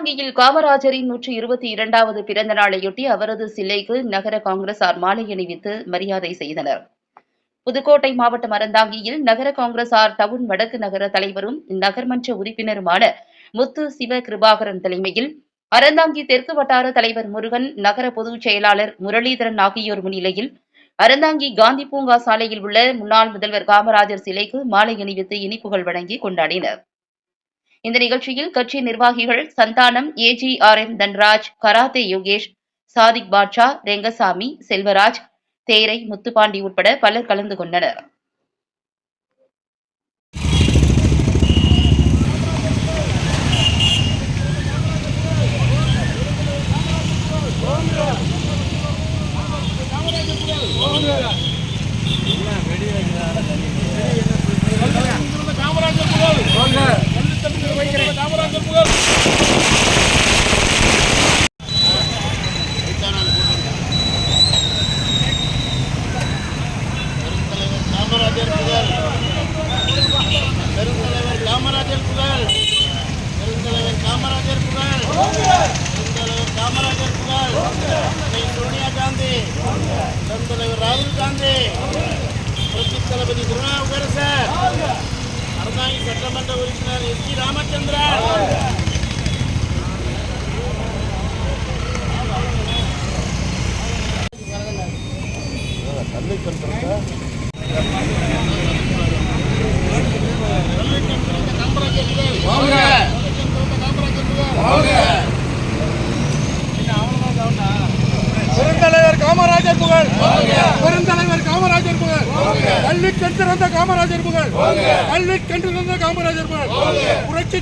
அறந்தாங்கியில் காமராஜரின் நூற்றி இருபத்தி இரண்டாவது பிறந்த நாளையொட்டி அவரது சிலைக்கு நகர காங்கிரசார் மாலை அணிவித்து மரியாதை செய்தனர். புதுக்கோட்டை மாவட்டம் அறந்தாங்கியில் நகர காங்கிரசார் டவுன் வடக்கு நகர தலைவரும் நகர்மன்ற உறுப்பினருமான முத்து சிவ கிருபாகரன் தலைமையில் அறந்தாங்கி தெற்கு வட்டார தலைவர் முருகன் நகர பொதுச் செயலாளர் முரளிதரன் ஆகியோர் முன்னிலையில் அறந்தாங்கி காந்தி பூங்கா சாலையில் உள்ள முன்னாள் முதல்வர் காமராஜர் சிலைக்கு மாலை அணிவித்து இனிப்புகள் வழங்கி கொண்டாடினர். இந்த நிகழ்ச்சியில் கட்சி நிர்வாகிகள் சந்தானம் ஏஜிஆர்எம் தன்ராஜ் கராத்தே யோகேஷ் சாதிக் பாட்ஷா ரெங்கசாமி செல்வராஜ் தேரை முத்துப்பாண்டி உட்பட பலர் கலந்து கொண்டனர் காமராஜர் புகழ் காமராஜர் புகழ் காமராஜர் புகழ் பெருந்தலைவர் காமராஜர் புகழ் பெருந்தலைவர் காமராஜர் புகழ் பெருந்தலைவர் காமராஜர் புகழ் அன்னை சோனியா காந்தி தலைவர் ராகுல் காந்தி புரட்சி தளபதி திருநாவுக்கரசர் சட்டமன்ற உறுப்பினர் எஸ் டி ராமச்சந்திரன் பெருந்தலைவர் காமராஜர் புகழ். பெருந்தலைவர் கண்டிருந்த காமராஜர் புகழ். கல்வி கண்டிருந்த காமராஜர் புகழ். புரட்சி